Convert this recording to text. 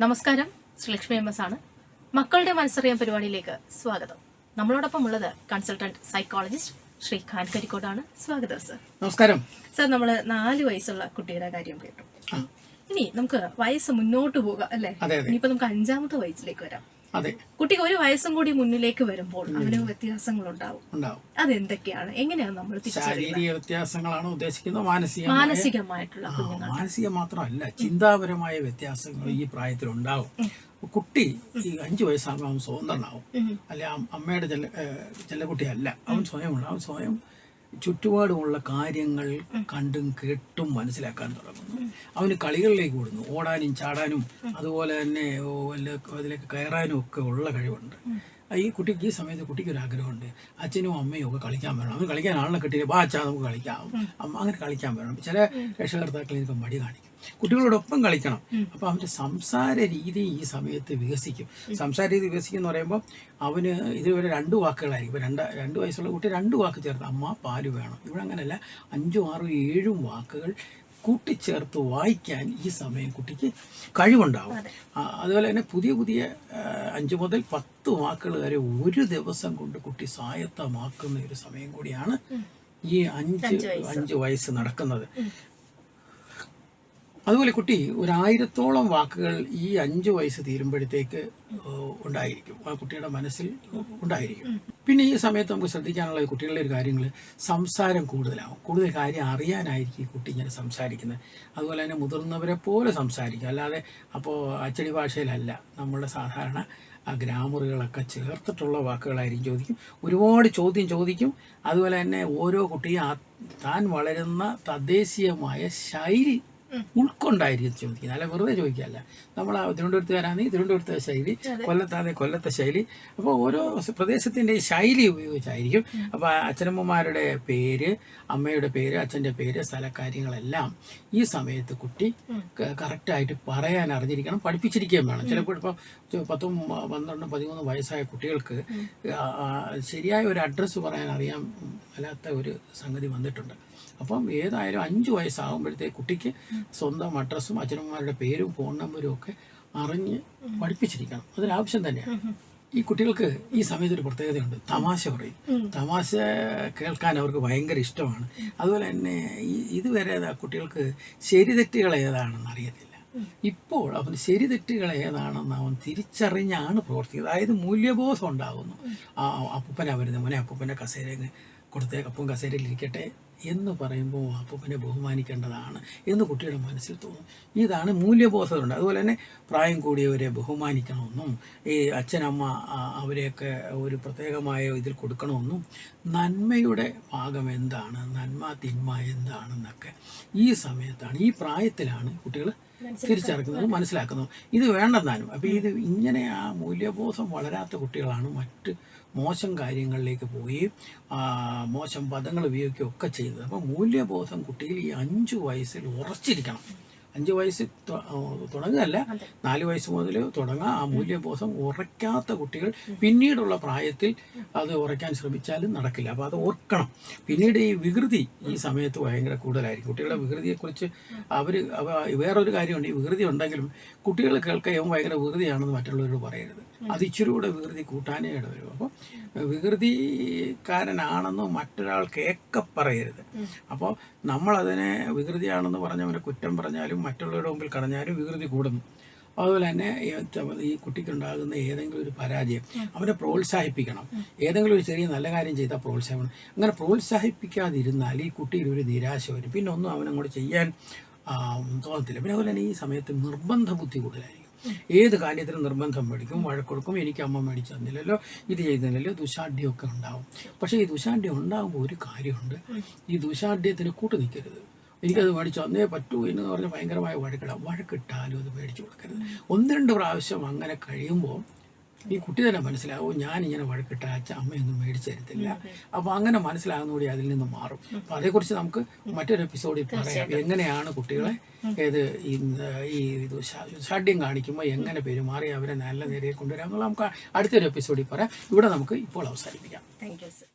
നമസ്കാരം. Sreelakshmi M S ആണ്. മക്കളുടെ മനസ്സറിയാൻ പരിപാടിയിലേക്ക് സ്വാഗതം. നമ്മളോടൊപ്പം ഉള്ളത് കൺസൾട്ടന്റ് സൈക്കോളജിസ്റ്റ് ശ്രീ ഖാൻ കരിക്കോടാണ്. സ്വാഗതം സർ നമസ്കാരം. സർ നമ്മൾ നാല് വയസ്സുള്ള കുട്ടിയുടെ കാര്യം കേട്ടു. ഇനി നമുക്ക് വയസ്സ് മുന്നോട്ട് പോകാം അല്ലെ? ഇനിയിപ്പോ നമുക്ക് അഞ്ചാമത്തെ വയസ്സിലേക്ക് വരാം. അതെ. കുട്ടിക്ക് ഒരു വയസ്സും കൂടി മുന്നിലേക്ക് വരുമ്പോൾ അവന് വ്യത്യാസങ്ങൾ ഉണ്ടാവും. അതെന്തൊക്കെയാണ്? എങ്ങനെയാണ് നമ്മൾ ശാരീരിക വ്യത്യാസങ്ങളാണ് ഉദ്ദേശിക്കുന്നത് മാനസിക മാനസികമായിട്ടുള്ള മാനസിക മാത്രമല്ല ചിന്താപരമായ വ്യത്യാസങ്ങൾ ഈ പ്രായത്തിൽ ഉണ്ടാവും കുട്ടി ഈ അഞ്ചു വയസ്സാകുമ്പോൾ അവൻ സ്വതന്ത്രനാവും. അല്ലെ അമ്മയുടെ ചില ചില കുട്ടിയല്ല അവൻ സ്വയം അവൻ സ്വയം ചുറ്റുപാടുമുള്ള കാര്യങ്ങൾ കണ്ടും കേട്ടും മനസ്സിലാക്കാൻ തുടങ്ങുന്നു. അവന് കളികളിലേക്ക് കൂടുന്നു ഓടാനും ചാടാനും അതുപോലെ തന്നെ അതിലേക്ക് കയറാനും ഒക്കെ ഉള്ള കഴിവുണ്ട്. ഈ കുട്ടിക്ക് ഈ സമയത്ത് കുട്ടിക്ക് ഒരു ആഗ്രഹമുണ്ട്. അച്ഛനും അമ്മയും ഒക്കെ കളിക്കാൻ വരണം. അവന് കളിക്കാൻ ആളിനെ കിട്ടിയില്ല? ബാ അച്ഛാ നമുക്ക് കളിക്കാം. അമ്മ അങ്ങനെ കളിക്കാൻ വരണം. ചില രക്ഷകർത്താക്കളിൽ മടി കാണിക്കും. കുട്ടികളോടൊപ്പം കളിക്കണം. അപ്പോൾ അവന്റെ സംസാര രീതി ഈ സമയത്ത് വികസിക്കും. സംസാര രീതി വികസിക്കും എന്ന് പറയുമ്പോൾ അവന് ഇതുവരെ രണ്ട് വാക്കുകളായിരിക്കും. ഇപ്പോൾ രണ്ട് രണ്ട് വയസ്സുള്ള കുട്ടി രണ്ട് വാക്ക് ചേർത്ത് അമ്മ പാൽ വേണം. ഇവിടെ അങ്ങനെയല്ല അഞ്ചും ആറും ഏഴും വാക്കുകൾ കൂട്ടിച്ചേർത്ത് വായിക്കാൻ ഈ സമയം കുട്ടിക്ക് കഴിവുണ്ടാവും. അതുപോലെ തന്നെ പുതിയ പുതിയ അഞ്ച് മുതൽ പത്ത് വാക്കുകൾ വരെ ഒരു ദിവസം കൊണ്ട് കുട്ടി സ്വായത്തമാക്കുന്ന ഒരു സമയം കൂടിയാണ് ഈ അഞ്ച് അഞ്ച് വയസ്സ്. നടക്കുന്നത്. അതുപോലെ കുട്ടി ഒരു ആയിരത്തോളം വാക്കുകൾ ഈ അഞ്ച് വയസ്സ് തീരുമ്പോഴത്തേക്ക് ഉണ്ടായിരിക്കും. ആ കുട്ടിയുടെ മനസ്സിൽ ഉണ്ടായിരിക്കും. പിന്നെ ഈ സമയത്ത് നമുക്ക് ശ്രദ്ധിക്കാനുള്ള കുട്ടികളുടെ ഒരു കാര്യങ്ങൾ സംസാരം കൂടുതലാവും. കൂടുതൽ കാര്യം അറിയാനായിരിക്കും ഈ കുട്ടി ഇങ്ങനെ സംസാരിക്കുന്നത്. അതുപോലെ തന്നെ മുതിർന്നവരെ പോലെ സംസാരിക്കും. അല്ലാതെ അപ്പോൾ അച്ചടി ഭാഷയിലല്ല. നമ്മളുടെ സാധാരണ ആ ഗ്രാമറുകളൊക്കെ ചേർത്തിട്ടുള്ള വാക്കുകളായിരിക്കും ചോദിക്കും. ഒരുപാട് ചോദ്യം ചോദിക്കും. അതുപോലെ തന്നെ ഓരോ കുട്ടിയും താൻ വളരുന്ന തദ്ദേശീയമായ ശൈലി ഉൾക്കൊണ്ടായിരിക്കും ചോദിക്കുന്നത്. അല്ല വെറുതെ ചോദിക്കുകയല്ല. നമ്മൾ ആ തിരുവനന്തപുരത്തുകാരാണെങ്കിൽ തിരുവനന്തപുരത്തെ ശൈലി കൊല്ലത്താതെ കൊല്ലത്തെ ശൈലി. അപ്പോൾ ഓരോ പ്രദേശത്തിന്റെ ശൈലി ഉപയോഗിച്ചായിരിക്കും. അപ്പോൾ അച്ഛനമ്മമാരുടെ പേര് അമ്മയുടെ പേര് അച്ഛന്റെ പേര് സ്ഥലക്കാര്യങ്ങളെല്ലാം ഈ സമയത്ത് കുട്ടി കറക്റ്റായിട്ട് പറയാൻ അറിഞ്ഞിരിക്കണം പഠിപ്പിച്ചിരിക്കുകയും വേണം. ചിലപ്പോൾ ഇപ്പോൾ പത്തും പന്ത്രണ്ടും പതിമൂന്നും വയസ്സായ കുട്ടികൾക്ക് ശരിയായ ഒരു അഡ്രസ്സ് പറയാൻ അറിയാൻ മേലാത്ത ഒരു സംഗതി വന്നിട്ടുണ്ട്. അപ്പം ഏതായാലും അഞ്ച് വയസ്സാകുമ്പോഴത്തേക്ക് കുട്ടിക്ക് സ്വന്തം അഡ്രസ്സും അച്ഛനമ്മമാരുടെ പേരും ഫോൺ നമ്പരും ഒക്കെ അറിഞ്ഞ് പഠിപ്പിച്ചിരിക്കണം. അതൊരാവശ്യം തന്നെയാണ്. ഈ കുട്ടികൾക്ക് ഈ സമയത്ത് ഒരു പ്രത്യേകതയുണ്ട്. തമാശ പറയും. തമാശ കേൾക്കാൻ അവർക്ക് ഭയങ്കര ഇഷ്ടമാണ്. അതുപോലെ തന്നെ ഈ ഇതുവരെ കുട്ടികൾക്ക് കുട്ടികൾക്ക് ശരിതെറ്റുകൾ ഏതാണെന്ന് അറിയത്തില്ല. ഇപ്പോൾ അവൻ ശരിതെറ്റുകൾ ഏതാണെന്ന് അവൻ തിരിച്ചറിഞ്ഞാണ് പ്രവർത്തിക്കുന്നത്. അതായത് മൂല്യബോധം ഉണ്ടാകുന്നു. ആ അപ്പൂപ്പനാ വരുന്നത് മോനെ അപ്പൂപ്പന്റെ കസേര കൊടുത്തേ കപ്പും കസേരയിൽ ഇരിക്കട്ടെ എന്ന് പറയുമ്പോൾ അപ്പൂപ്പനെ ബഹുമാനിക്കേണ്ടതാണ് എന്ന് കുട്ടിയുടെ മനസ്സിൽ തോന്നും. ഇതാണ് മൂല്യബോധമുണ്ട്. അതുപോലെ തന്നെ പ്രായം കൂടിയവരെ ബഹുമാനിക്കണമെന്നും ഈ അച്ഛനമ്മ അവരെയൊക്കെ ഒരു പ്രത്യേകമായ ഇതിൽ കൊടുക്കണമെന്നും നന്മയുടെ ഭാഗം എന്താണ് നന്മ തിന്മ എന്താണെന്നൊക്കെ ഈ സമയത്താണ് ഈ പ്രായത്തിലാണ് കുട്ടികൾ തിരിച്ചറിക്കുന്നത് മനസ്സിലാക്കുന്നത്. ഇത് വേണ്ടെന്നാലും അപ്പോൾ ഇത് ഇങ്ങനെ ആ മൂല്യബോധം വളരാത്ത കുട്ടികളാണ് മറ്റ് മോശം കാര്യങ്ങളിലേക്ക് പോയി മോശം പദങ്ങൾ ഉപയോഗിക്കുകയും ഒക്കെ ചെയ്യുന്നത് അപ്പോൾ മൂല്യബോധം കുട്ടിയിൽ ഈ അഞ്ചു വയസ്സിൽ ഉറച്ചിരിക്കണം. അഞ്ച് വയസ്സ് തുടങ്ങുകയല്ല. നാല് വയസ്സ് മുതൽ തുടങ്ങാം ആ മൂല്യബോധം ഉറയ്ക്കാത്ത കുട്ടികൾ പിന്നീടുള്ള പ്രായത്തിൽ അത് ഉറയ്ക്കാൻ ശ്രമിച്ചാലും നടക്കില്ല. അപ്പോൾ അത് ഓർക്കണം. പിന്നീട് ഈ വികൃതി ഈ സമയത്ത് ഭയങ്കര കൂടുതലായിരിക്കും. കുട്ടികളുടെ വികൃതിയെക്കുറിച്ച് അവർ വേറൊരു കാര്യമുണ്ട്. ഈ വികൃതി ഉണ്ടെങ്കിലും കുട്ടികൾ കേൾക്കാൻ ഇവൻ ഭയങ്കര വികൃതിയാണെന്ന് മറ്റുള്ളവരോട് പറയരുത്. അത് ഇച്ചിരി കൂടെ വികൃതി കൂട്ടാനേ ഇടവരും. അപ്പോൾ വികൃതിക്കാരനാണെന്ന് മറ്റൊരാൾ പറയരുത്. അപ്പോൾ നമ്മളതിനെ വികൃതിയാണെന്ന് പറഞ്ഞവനെ കുറ്റം പറഞ്ഞാലും മറ്റുള്ളവരുടെ മുമ്പിൽ കടഞ്ഞാലും വികൃതി കൂടുന്നു. അതുപോലെ തന്നെ ഈ- കുട്ടിക്കുണ്ടാകുന്ന ഏതെങ്കിലും ഒരു പരാജയം അവരെ പ്രോത്സാഹിപ്പിക്കണം. ഏതെങ്കിലും ഒരു ചെറിയ നല്ല കാര്യം ചെയ്താൽ പ്രോത്സാഹിക്കണം അങ്ങനെ പ്രോത്സാഹിപ്പിക്കാതിരുന്നാൽ ഈ കുട്ടിയിൽ ഒരു നിരാശ വരും. പിന്നെ ഒന്നും അവനങ്ങോട്ട് ചെയ്യാൻ തോന്നത്തില്ല. പിന്നെ അതുപോലെ തന്നെ ഈ സമയത്ത് നിർബന്ധ ബുദ്ധി കൂടുതലായിരിക്കും. ഏത് കാര്യത്തിനും നിർബന്ധം മേടിക്കും. വഴക്കൊടുക്കും. എനിക്ക് അമ്മ മേടിച്ചു തന്നില്ലല്ലോ ഇത് ചെയ്തില്ലല്ലോ ദുശാഠ്യമൊക്കെ ഉണ്ടാവും. പക്ഷേ ഈ ദുശാഠ്യം ഉണ്ടാകുമ്പോൾ ഒരു കാര്യമുണ്ട്. ഈ ദുശാഠ്യത്തിന് കൂട്ടു നിൽക്കരുത്. എനിക്കത് മേടിച്ചു അന്നേ പറ്റൂ എന്ന് പറഞ്ഞ് ഭയങ്കരമായ വഴക്കിടാം വഴക്കിട്ടാലും അത് മേടിച്ചു കൊടുക്കരുത്. ഒന്ന് രണ്ട് പ്രാവശ്യം അങ്ങനെ കഴിയുമ്പോൾ ഈ കുട്ടി തന്നെ മനസ്സിലാവും ഞാൻ ഇങ്ങനെ വഴക്കിട്ട അച്ഛ അമ്മയൊന്നും മേടിച്ചു തരത്തില്ല അപ്പോൾ അങ്ങനെ മനസ്സിലാകുന്നതോടെ അതിൽ നിന്ന് മാറും. അപ്പം അതേക്കുറിച്ച് നമുക്ക് മറ്റൊരു എപ്പിസോഡിൽ പറയാം. എങ്ങനെയാണ് കുട്ടികളെ ഏത് ഈ ഇത് ഷാഢ്യം കാണിക്കുമ്പോൾ എങ്ങനെ പെരുമാറി അവരെ നല്ല നിലയിൽ കൊണ്ടുവരാം. എന്നുള്ള നമുക്ക് അടുത്തൊരു എപ്പിസോഡിൽ പറയാം. ഇവിടെ നമുക്ക് ഇപ്പോൾ അവസാനിപ്പിക്കാം. Thank you sir